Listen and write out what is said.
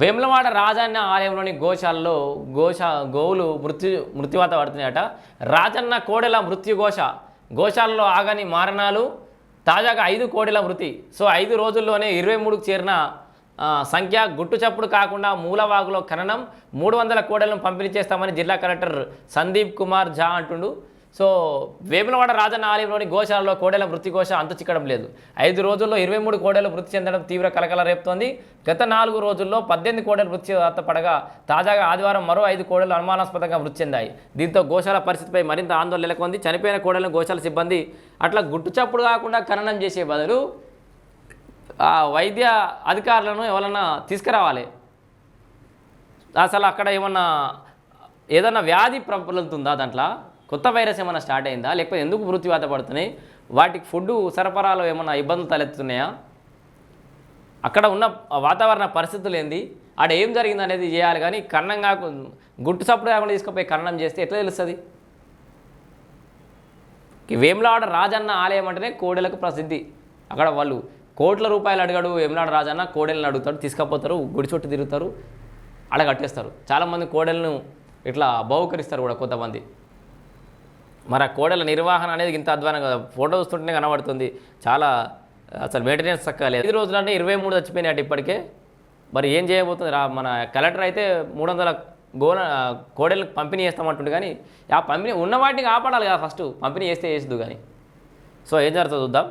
వేములవాడ రాజన్న ఆలయంలోని గోశాలలో గోశ గోవులు మృత్యు మృత్యువాత పడుతున్నాయట. రాజన్న కోడెల మృత్యుఘోష గోశాలలో ఆగని మారణాలు తాజాగా ఐదు కోడెల మృతి. సో ఐదు రోజుల్లోనే ఇరవై మూడుకు చేరిన సంఖ్య గుట్టు చప్పుడు కాకుండా మూలవాగులో ఖననం మూడు వందల కోడలను పంపిణీ చేస్తామని జిల్లా కలెక్టర్ సందీప్ కుమార్ ఝా అంటుండు. సో వేములవాడ రాజన్న ఆలయంలోని గోశాలలో కోడెల మృతి ఘోష అంత చిక్కడం లేదు ఐదు రోజుల్లో ఇరవై మూడు కోడెలు మృతి చెందడం తీవ్ర కలకల రేపుతోంది గత నాలుగు రోజుల్లో పద్దెనిమిది కోడెలు మృతి వార్త పడగా తాజాగా ఆదివారం మరో ఐదు కోడెలు అనుమానాస్పదంగా మృతి చెందాయి దీంతో గోశాల పరిస్థితిపై మరింత ఆందోళన నెలకొంది చనిపోయిన కోడలను గోశాల సిబ్బంది అట్లా గుట్టుచప్పుడు కాకుండా ఖననం చేసే బదులు ఆ వైద్య అధికారులను ఎవరన్నా తీసుకురావాలి అసలు అక్కడ ఏమన్నా ఏదన్నా వ్యాధి ప్రబలుతుందా దాంట్లో కొత్త వైరస్ ఏమైనా స్టార్ట్ అయిందా? లేకపోతే ఎందుకు మృత్యువాత పడుతున్నాయి? వాటికి ఫుడ్ సరఫరాలో ఏమైనా ఇబ్బందులు తలెత్తుతున్నాయా అక్కడ ఉన్న వాతావరణ పరిస్థితులు ఏంది? ఆడ ఏం జరిగింది అనేది చేయాలి. కానీ కన్నం కాకుండా గుట్టు సప్పుడు కాకుండా తీసుకుపోయి కన్నం చేస్తే ఎట్లా తెలుస్తుంది? వేములాడ రాజన్న ఆలయం అంటేనే కోడెలకు ప్రసిద్ధి. అక్కడ వాళ్ళు కోట్ల రూపాయలు అడిగాడు వేములాడ రాజన్న కోడెలను అడుగుతాడు తీసుకపోతారు గుడి చుట్టూ తిరుగుతారు అక్కడ కట్టేస్తారు. చాలామంది కోడెలను ఇట్లా బహుకరిస్తారు కూడా కొంతమంది. మరి ఆ కోడల నిర్వహణ అనేది ఇంత అధ్వానంగా ఫోటో చూస్తుంటేనే కనబడుతుంది. చాలా అసలు మెయింటెనెన్స్ చక్కలేదు ఐదు రోజులంటే ఇరవై మూడు చచ్చిపోయినాయి ఇప్పటికే. మరి ఏం చేయబోతుంది? రా మన కలెక్టర్ అయితే మూడు వందల గోల కోడెలకు పంపిణీ చేస్తామంటుండే కానీ ఆ పంపిణీ ఉన్న వాటిని కాపాడాలి కదా ఫస్ట్ పంపిణీ చేస్తే చేసిద్దు కానీ. సో ఏం జరుగుతుందో చూద్దాం.